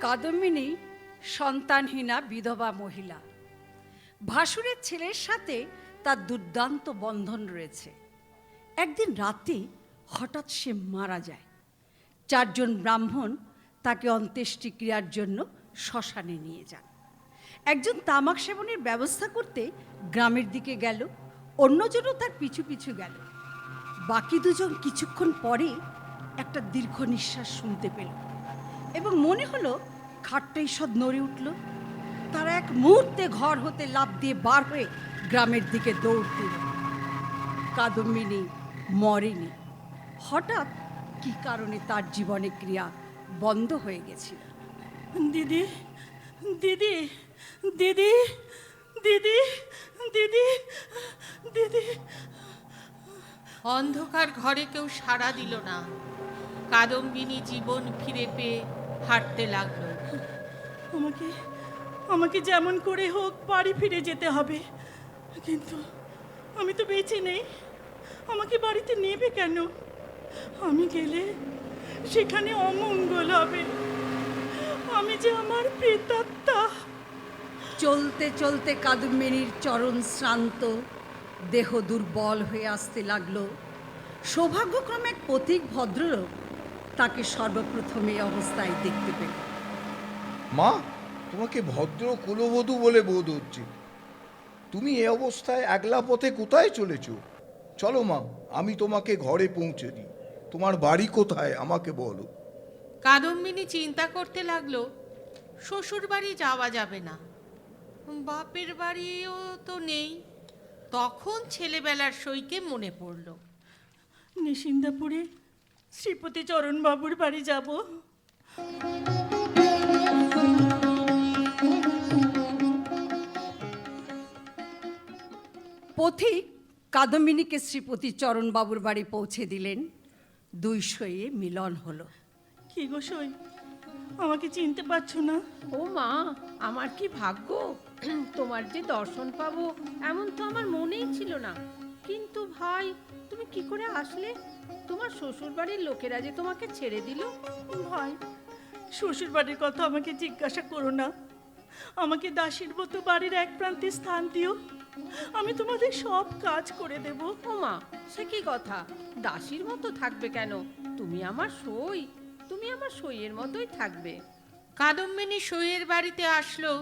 কাদম্বিনী সন্তানহীনা বিধবা মহিলা। ভাসুরের ছেলের সাথে তার দুর্দান্ত বন্ধন রয়েছে। একদিন রাতে হঠাৎ সে মারা যায়। চারজন ব্রাহ্মণ তাকে অন্ত্যেষ্টিক্রিয়ার জন্য শ্মশানে নিয়ে যান। একজন তামাক সেবনের ব্যবস্থা করতে গ্রামের দিকে গেল, অন্যজনও তার পিছু পিছু গেল। বাকি দুজন কিছুক্ষণ পরে একটা দীর্ঘ নিঃশ্বাস শুনতে পেল এবং মনে হলো খাটটা ঈষৎ নড়ে উঠল। তারা এক মুহূর্তে ঘর হতে লাফ দিয়ে বার হয়ে গ্রামের দিকে দৌড় দিল। কাদম্বিনী মরেনি। হঠাৎ কি কারণে তার জীবনে ক্রিয়া বন্ধ হয়ে গেছিল? দিদি দিদি দিদি দিদি দিদি দিদি। অন্ধকার ঘরে কেউ সাড়া দিল না। কাদম্বিনী জীবন ফিরে পেয়ে হাঁটতে লাগল। আমাকে আমাকে যেমন করে হোক বাড়ি ফিরে যেতে হবে। কিন্তু আমি তো বেঁচে নেই। আমাকে বাড়িতে নেবে কেন? আমি গেলে সেখানে অমঙ্গল হবে। আমি যে আমার প্রেতাত্মা চলতে চলতে কাদম্বিনীর চরণ শ্রান্ত দেহ দুর্বল হয়ে আসতে লাগল। সৌভাগ্যক্রমে এক পথিক ভদ্রলোক তাকে সর্বপ্রথম এই অবস্থায় দেখতে পেল। মা তোমাকে ভদ্র কুলবধূ বলে বোধ হচ্ছে। তুমি এ অবস্থায় একলা পথে কোথায় চলেছ? চলো মা আমি তোমাকে ঘরে পৌঁছে দিই। তোমার বাড়ি কোথায় আমাকে বলো। কাদম্বিনী চিন্তা করতে লাগল শ্বশুর বাড়ি যাওয়া যাবে না। বাপের বাড়িও তো নেই। তখন ছেলেবেলার সইকে মনে পড়ল। নিশিন্দাপুরে শ্রীপতি চরণবাবুর বাড়ি যাব। পথিক কাদম্বিনীকে শ্রীপতি চরণবাবুর বাড়ি পৌঁছে দিলেন। দুই সইয়ে মিলন হলো। কি গো সই? আমাকে চিনতে পারছ না। ও মা আমার কি ভাগ্য? তোমার যে দর্শন পাবো এমন তো আমার মনেই ছিল না। কিন্তু ভাই তুমি কি করে আসলে? তোমার শ্বশুর বাড়ির লোকেরা যে তোমাকে ছেড়ে দিল। ভাই শ্বশুর বাড়ির কথা আমাকে জিজ্ঞাসা করো না। আমাকে দাসীর মতো বাড়ির এক প্রান্তে স্থান দিও। আমি তোমাদের সব কাজ করে দেব। ও মা সে কি কথা? দাসীর মতো থাকবে কেন? তুমি আমার সই। তুমি আমার সইয়ের মতোই থাকবে। কাদম্বিনী সইয়ের বাড়িতে আসলো,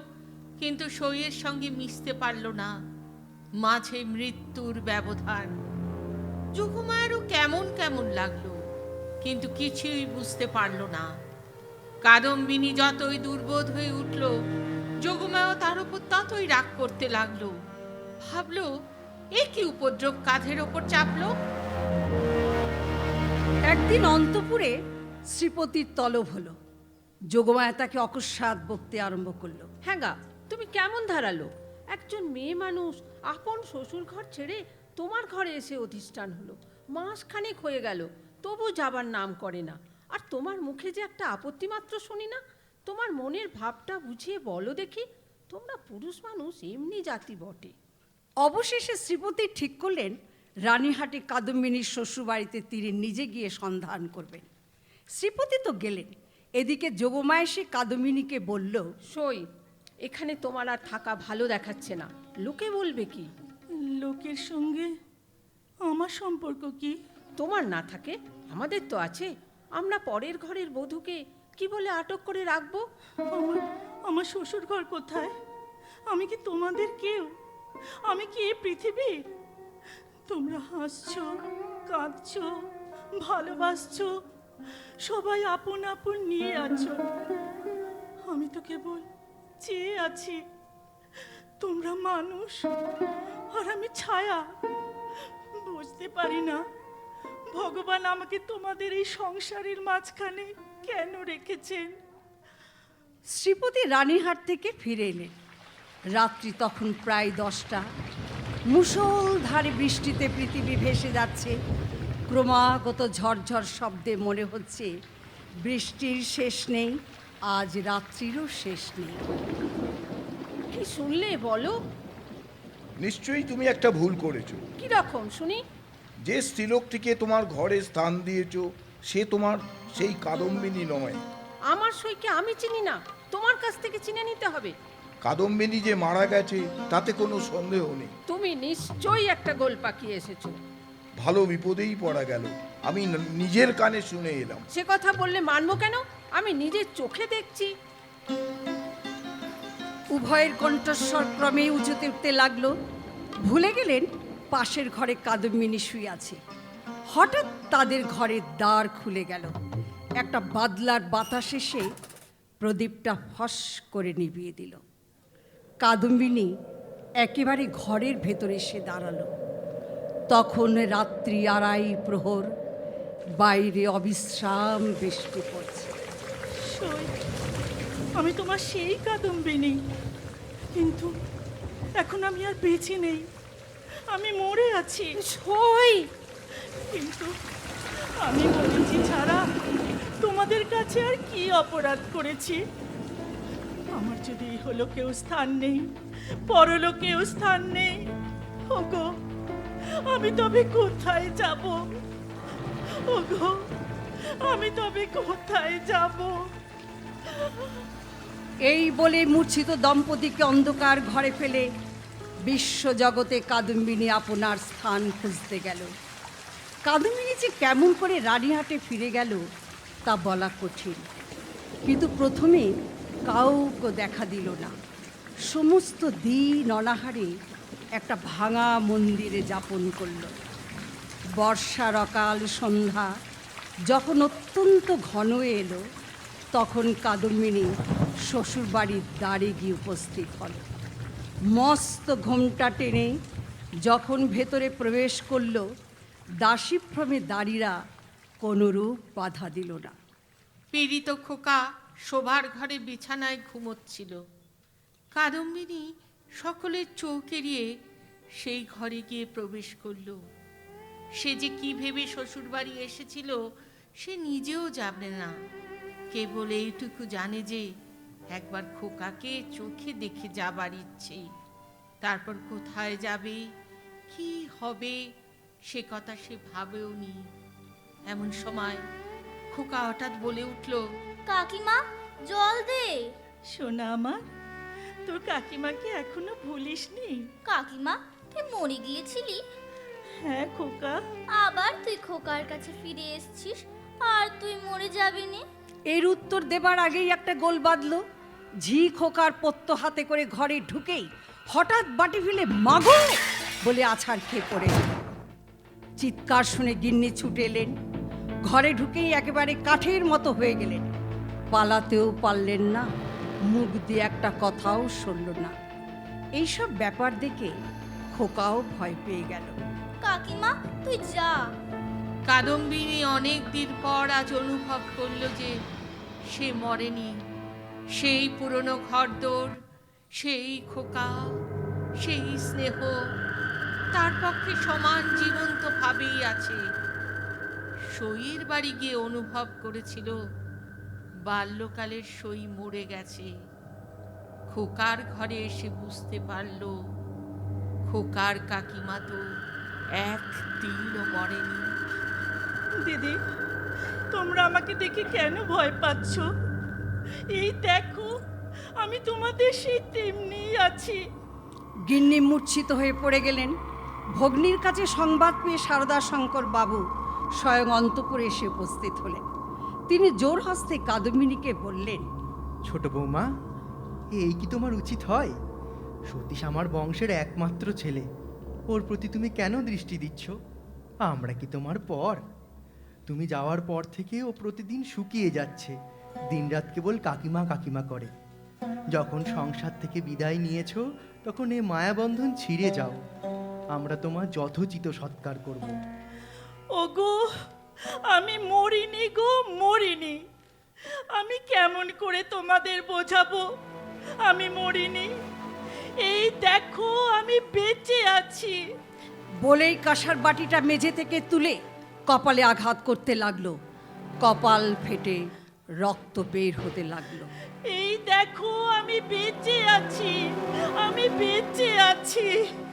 কিন্তু সইয়ের সঙ্গে মিশতে পারল না। মাঝে মৃত্যুর ব্যবধান। যোগমায়েরও কেমন কেমন লাগল, কিন্তু কিছুই বুঝতে পারল না। কাদম্বিনী যতই দুর্বোধ হয়ে উঠল যোগমায়ও তার উপর ততই রাগ করতে লাগল। ভাবলো, এ কি উপদ্রব কাঁধের ওপর চাপলো? একদিন অন্তপুরে শ্রীপতির তলব হলো। যোগমায়া তাকে অকস্মাৎ বকতে আরম্ভ করল। হ্যাঁ গা তুমি কেমন ধারালো একজন মেয়ে মানুষ আপন শ্বশুর ঘর ছেড়ে তোমার ঘরে এসে অধিষ্ঠান হলো। মাসখানেক হয়ে গেল তবু যাবার নাম করে না। আর তোমার মুখে যে একটা আপত্তি মাত্র শুনি না? তোমার মনের ভাবটা বুঝিয়ে বলো দেখি তোমরা পুরুষ মানুষ এমনি জাতি বটে। অবশেষে শ্রীপতি ঠিক করলেন রানীহাটি কাদম্বিনীর শ্বশুরবাড়িতে তিনি নিজে গিয়ে সন্ধান করবেন। শ্রীপতি তো গেলেন। এদিকে যোগমা এসে কাদম্বিনীকে বলল সই এখানে তোমার আর থাকা ভালো দেখাচ্ছে না। লোকে বলবে কি? লোকের সঙ্গে আমার সম্পর্ক কি? তোমার না থাকে আমাদের তো আছে। আমরা পরের ঘরের বধূকে কি বলে আটক করে রাখব? আমার আমার শ্বশুর ঘর কোথায়? আমি কি তোমাদের কেউ? আমি কি এই পৃথিবী? তোমরা হাসছো কাঁদছো ভালোবাসছো সবাই আপন আপন নিয়ে আছো। আমি তো কেবল চেয়ে আছি। তোমরা মানুষ, আর আমি ছায়া। বুঝতে পারি না, ভগবান আমাকে তোমাদের এই সংসারের মাঝখানে কেন রেখেছেন? শ্রীপতি রানীহাট থেকে ফিরে এলেন। রাত্রি তখন প্রায় দশটা। মুষলধারে বৃষ্টিতে পৃথিবী ভেসে যাচ্ছে। ক্রমাগত ঝরঝর শব্দে মনে হচ্ছে বৃষ্টির শেষ নেই আজ রাত্রিরও শেষ নেই। কি শুনলে বলো? নিশ্চয়ই তুমি একটা ভুল করেছ। কি রকম শুনি। যে স্ত্রীলোকটিকে তোমার ঘরে স্থান দিয়েছ সে তোমার সেই কাদম্বিনী নয়। আমার সইকে আমি চিনি না তোমার কাছ থেকে চিনে নিতে হবে। কাদম্বিনী যে মারা গেছে তাতে কোনো সন্দেহ নেই। তুমি নিশ্চয়ই একটা গোল পাকিয়ে এসেছ। ভালো বিপদেই পড়া গেল। আমি নিজের কানে শুনে এলাম। সে কথা বললে মানবো কেন? আমি নিজের চোখে দেখছি। উভয়ের কণ্ঠস্বর ক্রমে উঁচুতে উঠতে লাগল। ভুলে গেলেন, পাশের ঘরে কাদম্বিনী শুয়ে আছে। হঠাৎ তাদের ঘরের দ্বার খুলে গেল। একটা বাদলার বাতাস এসে প্রদীপটা ফস করে নিভিয়ে দিল। কাদম্বিনী একেবারে ঘরের ভেতরে এসে দাঁড়াল। তখন রাত্রি আড়াই প্রহর বাইরে অবিশ্রাম বৃষ্টি পড়ছে। সই আমি তোমার সেই কাদম্বিনী। কিন্তু এখন আমি আর বেঁচে নেই আমি মরে আছি। সই! কিন্তু আমি মরেছি ছাড়া তোমাদের কাছে আর কি অপরাধ করেছি? আমার যদি হলো কেউ স্থান নেই পরলোকেও স্থান নেই ওগো। আমি তবে কোথায় যাব? ওগো, আমি তবে কোথায় যাব? এই বলে মূর্ছিত দম্পতিকে অন্ধকার ঘরে ফেলে বিশ্বজগতে কাদম্বিনী আপনার স্থান খুঁজতে গেল। কাদম্বিনী যে কেমন করে রানীহাটে ফিরে গেল, তা বলা কঠিন। কিন্তু প্রথমে কাউকে দেখা দিল না। সমস্ত দিন অনাহারে একটা ভাঙা মন্দিরে যাপন করল। বর্ষার অকাল সন্ধ্যা যখন অত্যন্ত ঘন এলো, তখন কাদম্বিনী শ্বশুরবাড়ির দ্বারে গিয়ে উপস্থিত হল। মস্ত ঘোমটা টেনে যখন ভেতরে প্রবেশ করল, দাসীভ্রমে দাড়িরা কোনোরূপ বাধা দিল না। পীড়িত খোকা শোভার ঘরে বিছানায় ঘুমোচ্ছিল। কাদম্বিনী সকলের চোখ এড়িয়ে সেই ঘরে গিয়ে প্রবেশ করল। সে যে কি ভেবে শ্বশুরবাড়ি এসেছিল সে নিজেও জানে না। কেবল এইটুকু জানে যে একবার খোকাকে চোখে দেখে যাবার ইচ্ছে। তারপর কোথায় যাবে কি হবে সে কথা সে ভাবেও নি। এমন সময় খোকা হঠাৎ বলে উঠল কাকিমা জল দে। সোনা আমার তোর কাকিমাকে এখনও ভুলিসনি? কাকিমা তুই মরে গিয়েছিলি? হ্যাঁ খোকা। আবার তুই খোকার কাছে ফিরে এসেছিস আর তুই মরে যাবি নে। এর উত্তর দেবার আগেই একটা গোল বাঁধল। ঝি খোকার পত্ত হাতে করে ঘরে ঢুকেই হঠাৎ বাটি ফেলে মাগো বলে আছাড় খেয়ে পড়ে। চিৎকার শুনে গিন্নি ছুটে এলেন। ঘরে ঢুকেই একেবারে কাঠের মতো হয়ে গেলেন। পালাতেও পারলেন না। মুখ দিয়ে একটা কথাও শুনল না। এইসব ব্যাপার দেখে খোকাও ভয় পেয়ে গেল। কাকিমা তুই যা। কাদম্বিনী অনেক দিন পর আজ অনুভব করল যে সে মরেনি। সেই পুরনো ঘরদোর সেই খোকা সেই স্নেহ তার পক্ষে সমান জীবন্ত ভাবেই আছে। সইয়ের বাড়ি গিয়ে অনুভব করেছিল বাল্যকালের সই মরে গেছে। খোকার ঘরে এসে বুঝতে পারল খোকার কাকিমা তো এক দিনও মরেনি। দিদি তোমরা আমাকে দেখে কেন ভয় পাচ্ছ? এই দেখো আমি তোমাদের সেই তেমনি আছি। গিন্নি মূর্ছিত হয়ে পড়ে গেলেন। ভগ্নির কাছে সংবাদ পেয়ে সারদা শঙ্কর বাবু স্বয়ং অন্তপুরে এসে উপস্থিত হলেন। তিনি জোর হস্তে কাদম্বিনীকে বললেন ছোট বৌমা এই কি তোমার উচিত হয়? সতীশ আমার বংশের একমাত্র ছেলে। ওর প্রতি তুমি কেন দৃষ্টি দিচ্ছ? আমরা কি তোমার পর? তুমি যাওয়ার পর থেকে ও প্রতিদিন শুকিয়ে যাচ্ছে। দিনরাত কেবল কাকিমা কাকিমা করে। যখন সংসার থেকে বিদায় নিয়েছ তখন এ মায়াবন্ধন ছিঁড়ে যাও। আমরা তোমার যথোচিত সৎকার করব। ওগো আমি মরিনি গো মরিনি। আমি কেমন করে তোমাদের বোঝাবো? আমি মরিনি। এই দেখো আমি বেঁচে আছি। বলেই কাঁসার বাটিটা মেঝে থেকে তুলে কপালে আঘাত করতে লাগল। কপাল ফেটে রক্ত বের হতে লাগল। এই দেখো আমি বেঁচে আছি। আমি বেঁচে আছি।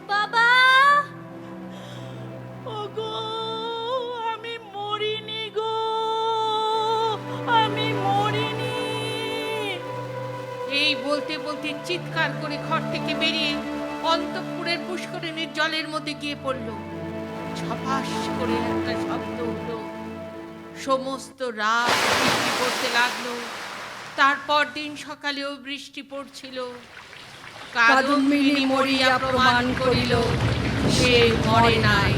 বাবা! বলতে বলতে চিৎকার করে ঘর থেকে বেরিয়ে অন্তঃপুরের পুষ্করিণীর জলের মধ্যে গিয়ে পড়ল। ছপাস করে একটা শব্দ উঠল। সমস্ত রাত বৃষ্টি পড়তে লাগল। তারপর দিন সকালেও বৃষ্টি পড়ছিল। কাদম্বিনী মরিয়া প্রমাণ করিল, সে মরে নাই।